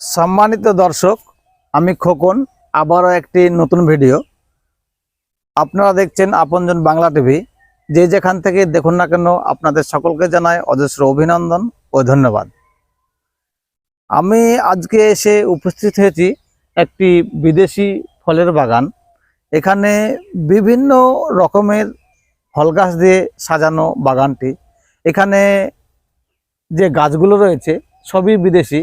সম্মানিত দর্শক, আমি খোকন, আবারও একটি নতুন ভিডিও। আপনারা দেখছেন আপনজন বাংলা টিভি। যে যেখান থেকে দেখুন না কেন, আপনাদের সকলকে জানায় অজস্র অভিনন্দন ও ধন্যবাদ। আমি আজকে এসে উপস্থিত হয়েছি একটি বিদেশি ফলের বাগান। এখানে বিভিন্ন রকমের ফল গাছ দিয়ে সাজানো বাগানটি। এখানে যে গাছগুলো রয়েছে, সবই বিদেশি।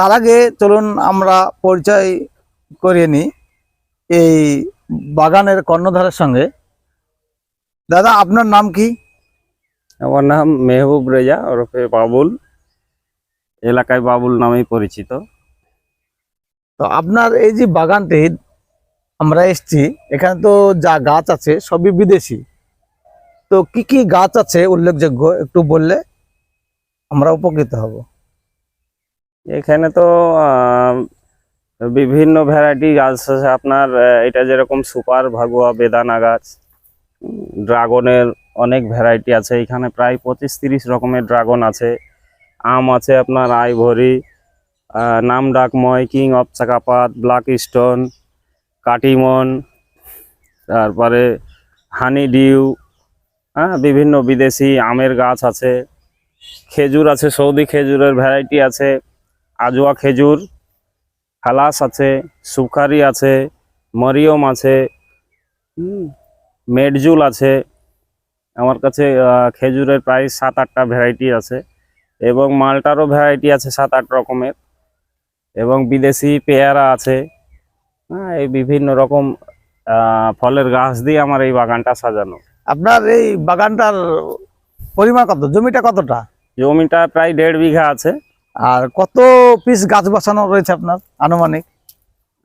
তার আগে চলুন আমরা পরিচয় করিয়ে নিই এই বাগানের কর্ণধারের সঙ্গে। দাদা আপনার নাম কি? আমার নাম মেহবুব রেজা ওরফে বাবুল। এলাকায় বাবুল নামেই পরিচিত। তো আপনার এই যে বাগানটি আমরা এসছি এখানে তো যা গাছ আছে সবই বিদেশি। তো কি কি গাছ আছে উল্লেখযোগ্য একটু বললে আমরা উপকৃত হব। এখানে তো বিভিন্ন ভ্যারাইটি গাছ আছে। আপনার এটা যেরকম সুপার ভাগুয়া বেদানা গাছ, ড্রাগনের অনেক ভ্যারাইটি আছে। এখানে প্রায় পঁচিশ তিরিশ রকমের ড্রাগন আছে। আম আছে আপনার আইভরি নাম ডাকময় কিং অফ চাকাপাত, ব্ল্যাক স্টোন, কাটিমন, তারপরে হানি ডিউ হ্যাঁ বিভিন্ন বিদেশি আমের গাছ আছে। খেজুর আছে, সৌদি খেজুরের ভ্যারাইটি আছে। আজোয়া খেজুর হালাস আছে সুখারি আছে মরিয়ম আছে মেডজুল আছে। আমার কাছে খেজুরের প্রায় সাত আটটা ভ্যারাইটি আছে এবং মালটারও ভ্যারাইটি আছে সাত আট রকমের এবং বিদেশি পেয়ারা আছে। হ্যাঁ এই বিভিন্ন রকম ফলের গাছ দিয়ে আমার এই বাগানটা সাজানো। আপনার এই বাগানটার পরিমাণ কত? জমিটা কতটা? জমিটা প্রায় দেড় বিঘা আছে। আর কত পিস গাছ বসানো রয়েছে আপনার আনুমানিক?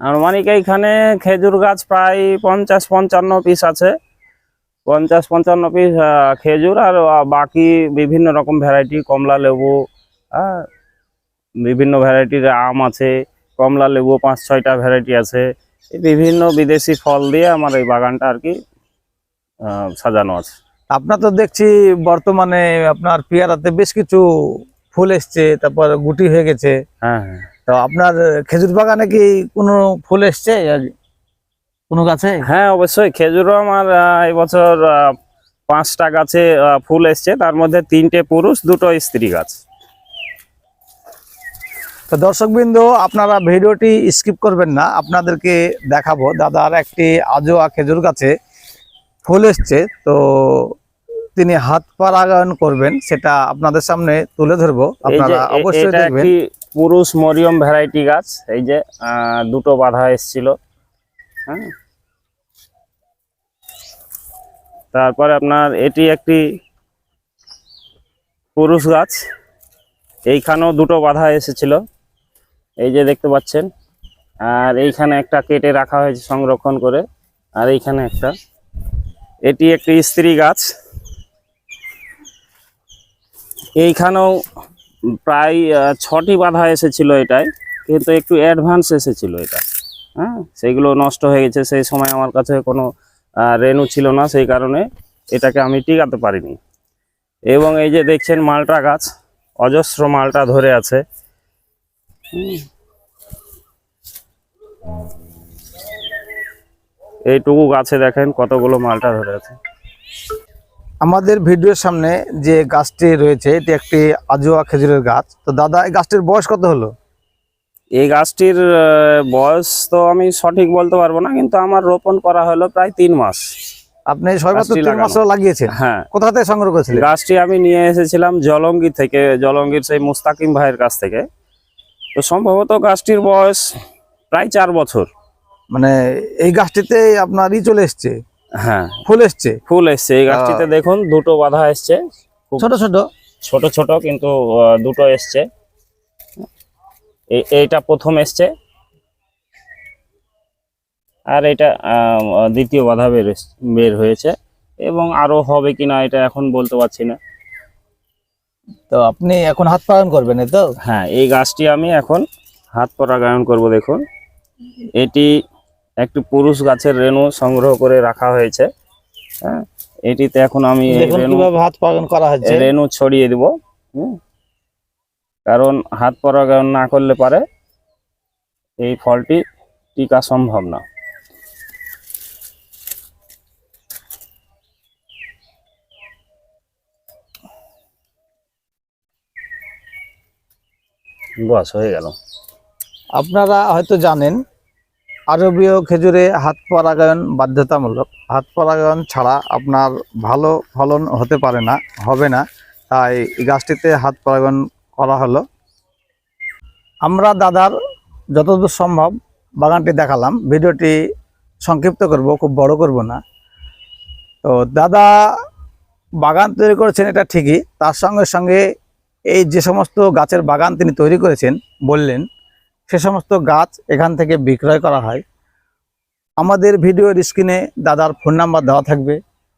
আনুমানিক এইখানে খেজুর গাছ প্রায় পঞ্চাশ পঞ্চান্ন পিস আছে। পঞ্চাশ পঞ্চান্ন পিস খেজুর আর বাকি বিভিন্ন রকম ভ্যারাইটি কমলা লেবু বিভিন্ন ভ্যারাইটির আম আছে কমলা লেবু পাঁচ ছয়টা ভ্যারাইটি আছে। বিভিন্ন বিদেশি ফল দিয়ে আমার এই বাগানটা আর কি সাজানো আছে। আপনার তো দেখছি বর্তমানে আপনার পেয়ারাতে বেশ কিছু ফুল এসছে তারপর গুটি হয়ে গেছে। হ্যাঁ হ্যাঁ। তো আপনার খেজুর বাগানে কি কোনো ফুল এসছে? কোনো গাছে? হ্যাঁ অবশ্যই। খেজুরও আমার আহ, এই বছর আহ, পাঁচটা গাছে ফুল এসছে। তার মধ্যে তিনটে পুরুষ দুটো স্ত্রী গাছ। তো দর্শকবৃন্দ আপনারা ভিডিওটি স্কিপ করবেন না আপনাদেরকে দেখাবো। দাদার একটি আজোয়া খেজুর গাছে ফুল এসছে। তো তিনি হাত পারাগায়ন করবেন সেটা আপনাদের সামনে তুলে ধরবো। আপনারা অবশ্যই দেখবেন। একটি পুরুষ মরিয়ম ভ্যারাইটি গাছ এই যে দুটো বাধা এসছিল। হ্যাঁ। তারপরে আপনার এটি একটি পুরুষ গাছ এইখানেও দুটো বাধা এসেছিল। এই যে দেখতে পাচ্ছেন আর এইখানে একটা কেটে রাখা হয়েছে সংরক্ষণ করে আর এইখানে একটা। এটি একটি স্ত্রী গাছ এইখানেও প্রায় ছটি বাধা এসেছিল এটাই কিন্তু একটু অ্যাডভান্স এসেছিল এটা। হ্যাঁ সেইগুলো নষ্ট হয়ে গেছে। সেই সময় আমার কাছে কোনো রেনু ছিল না, সেই কারণে এটাকে আমি টিকাতে পারিনি। এবং এই যে দেখছেন মালটা গাছ, অজস্র মালটা ধরে আছে। এইটুকু গাছে দেখেন কতগুলো মালটা ধরে আছে। আমাদের ভিডিওর সামনে যে গাছটি রয়েছে এটি একটি আজোয়া খেজুরের গাছ। তো দাদা এই গাছটির বয়স কত হলো? এই গাছটির বয়স তো আমি সঠিক বলতে পারব না কিন্তু আমার রোপণ করা হলো প্রায় তিন মাস। আপনি লাগিয়েছেন? হ্যাঁ। কোথা থেকে সংগ্রহ করেছিলেন? গাছটি আমি নিয়ে এসেছিলাম জলঙ্গি থেকে জলঙ্গির সেই মুস্তাকিম ভাইয়ের কাছ থেকে। তো সম্ভবত গাছটির বয়স প্রায় চার বছর। মানে এই গাছটিতে আপনার ই চলে এসছে? হ্যাঁ। ফুল এসছে? ফুল এসছে। এই গাছটিতে দেখুন দুটো বাধা এসছে। ছোট ছোট? ছোট ছোট কিন্তু দুটো এসছে। এই- এইটা প্রথম এসছে। আর এটা দ্বিতীয় বাধা বের বের হয়েছে। এবং আরও হবে কিনা এটা এখন বলতে পারছি না। তো আপনি এখন হাত পালন করবেন তো? হ্যাঁ এই গাছটি আমি এখন হাত পরাগায়ন করব দেখুন। এটি একটি পুরুষ গাছের রেণু সংগ্রহ করে রাখা হয়েছে। হ্যাঁ এটিতে এখন আমি রেণু হাত পালন করা হচ্ছে। রেণু ছড়িয়ে দিব কারণ হাত পরাগায়ন না করলে পারে এই ফলটি টিকা সম্ভব না। বস হয়ে গেল। আপনারা হয়তো জানেন আরবীয় খেজুরে হাত পরাগায়ন বাধ্যতামূলক। হাত পরাগায়ন ছাড়া আপনার ভালো ফলন হতে পারে না, হবে না। তাই গাছটিতে হাত পরাগায়ন করা হলো। আমরা দাদার যতদূর সম্ভব বাগানটি দেখালাম। ভিডিওটি সংক্ষিপ্ত করব, খুব বড় করব না। তো দাদা বাগান তৈরি করেছেন এটা ঠিকই। তার সঙ্গে সঙ্গে এই যে সমস্ত গাছের বাগান তিনি তৈরি করেছেন, বললেন সে সমস্ত গাছ এখান থেকে বিক্রয় করা হয়। আমাদের ভিডিওর স্ক্রিনে দাদার ফোন নাম্বার দেওয়া থাকবে।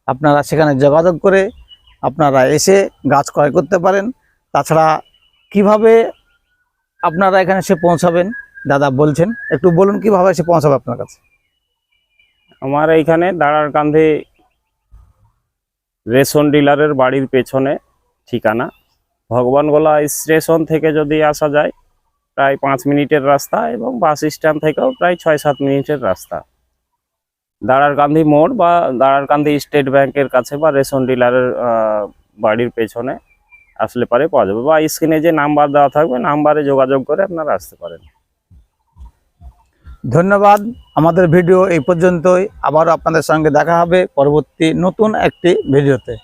আপনারা সেখানে যোগাযোগ করে আপনারা এসে গাছ ক্রয় করতে পারেন। তাছাড়া কীভাবে আপনারা এখানে এসে পৌঁছাবেন, দাদা বলছেন। একটু বলুন কীভাবে এসে পৌঁছাবে আপনার কাছে? আমার এইখানে দাঁড়ার কান্ধে রেশন ডিলারের বাড়ির পেছনে ঠিকানা। ভগবানগোলা স্টেশন থেকে যদি আসা যায় প্রায় পাঁচ মিনিটের রাস্তা এবং বাস স্ট্যান্ড থেকেও প্রায় ছয় সাত মিনিটের রাস্তা। দাঁড়ার দাঁড়ারকান্দি মোড় বা দাঁড়ার দাঁড়ারকান্দি স্টেট ব্যাংকের কাছে বা রেশন ডিলারের বাড়ির পেছনে আসলে পারে পাওয়া যাবে বা স্ক্রিনে যে নাম্বার দেওয়া থাকবে, নাম্বারে যোগাযোগ করে আপনারা আসতে পারেন। ধন্যবাদ। আমাদের ভিডিও এই পর্যন্তই। আবারও আপনাদের সঙ্গে দেখা হবে পরবর্তী নতুন একটি ভিডিওতে।